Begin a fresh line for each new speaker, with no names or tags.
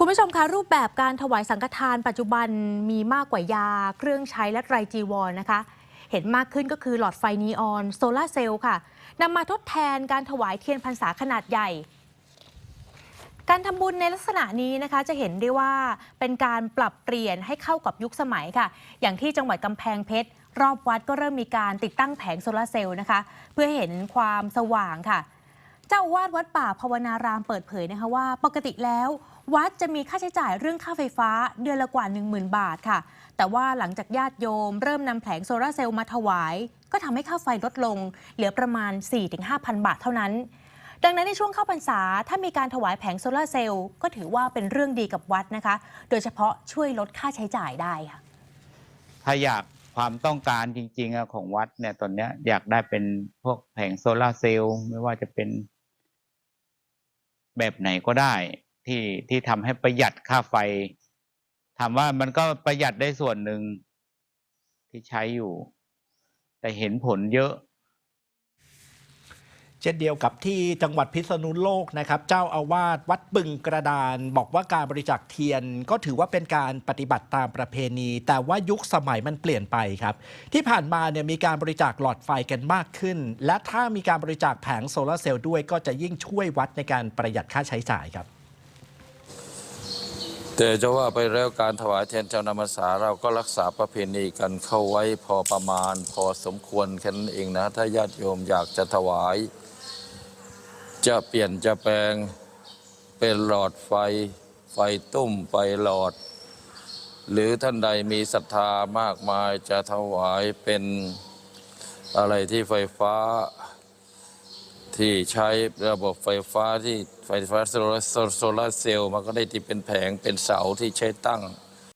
คุณผู้ชมคะรูปแบบการถวายสังฆทานปัจจุบันมีมากกว่ายา เครื่องใช้และไตรจีวรนะคะ เห็นมากขึ้นก็คือหลอดไฟนีออนโซลาเซลล์ค่ะนำมาทดแทนการถวายเทียนพรรษาขนาดใหญ่ การทำบุญในลักษณะนี้นะคะจะเห็นได้ว่าเป็นการปรับเปลี่ยนให้เข้ากับยุคสมัยค่ะ อย่างที่จังหวัดกำแพงเพชร รอบวัดก็เริ่มมีการติดตั้งแผงโซลาเซลล์นะคะ เพื่อให้เห็นความสว่างค่ะ เจ้าอาวาดวัดป่าภาวนารามเปิดเผยนะคะว่า ปกติแล้ว วัดจะมีค่าใช้จ่ายเรื่องค่าไฟฟ้าเดือนละกว่า 10,000 บาทค่ะ แต่ว่าหลังจากญาติโยม เริ่มนำแผงโซลาร์เซลล์มาถวาย ก็ทำให้ค่าไฟลดลง เหลือประมาณ 4-5,000 บาทเท่านั้น ดังนั้นในช่วงเข้าพรรษา ถ้ามีการถวายแผงโซลาร์เซลล์ก็ถือว่าเป็นเรื่องดีกับวัดนะคะ โดยเฉพาะช่วยลดค่าใช้จ่ายได้ค่ะ
ถ้าอยากความต้องการจริงๆอะของวัดเนี่ยตอนเนี้ยอยากได้เป็นพวกแผงโซลาร์เซลล์ไม่ว่าจะเป็น แบบไหนก็ได้ ที่ที่ทำให้ประหยัดค่าไฟถามว่ามันก็ประหยัดได้ส่วนหนึ่งที่ใช้อยู่ แต่เห็นผลเยอะ
เช่นเดียวกับที่จังหวัดพิษณุโลกนะครับ เจ้าอาวาสวัดบึงกระดาน บอกว่าการบริจาคเทียน ก็ถือว่าเป็นการปฏิบัติตามประเพณี แต่ว่ายุคสมัยมันเปลี่ยนไปครับ ที่ผ่านมาเนี่ยมีการบริจาคหลอดไฟกันมากขึ้น และถ้ามีการบริจาคแผงโซลาเซลล์ด้วยก็จะยิ่งช่วยวัดในการประหยัดค่าใช้จ่ายครับ
แต่จะว่าไปแล้วการถวายเทียนเจ้านำพรรษาเราก็รักษาประเพณีกันเข้าไว้พอประมาณ พอสมควรแค่นั้นเองนะ ถ้าญาติโยมอยากจะถวาย จะเปลี่ยนจะแปลงเป็นหลอดไฟ ไฟตุ้มไฟหลอด หรือท่านใดมีศรัทธามากมายจะถวายเป็นอะไรที่ไฟฟ้า ที่ใช้ระบบไฟฟ้าที่ไฟฟ้าโซลาร์โซลาร์เซลล์มันก็ได้ที่เป็นแผงเป็นเสาที่ใช้ตั้ง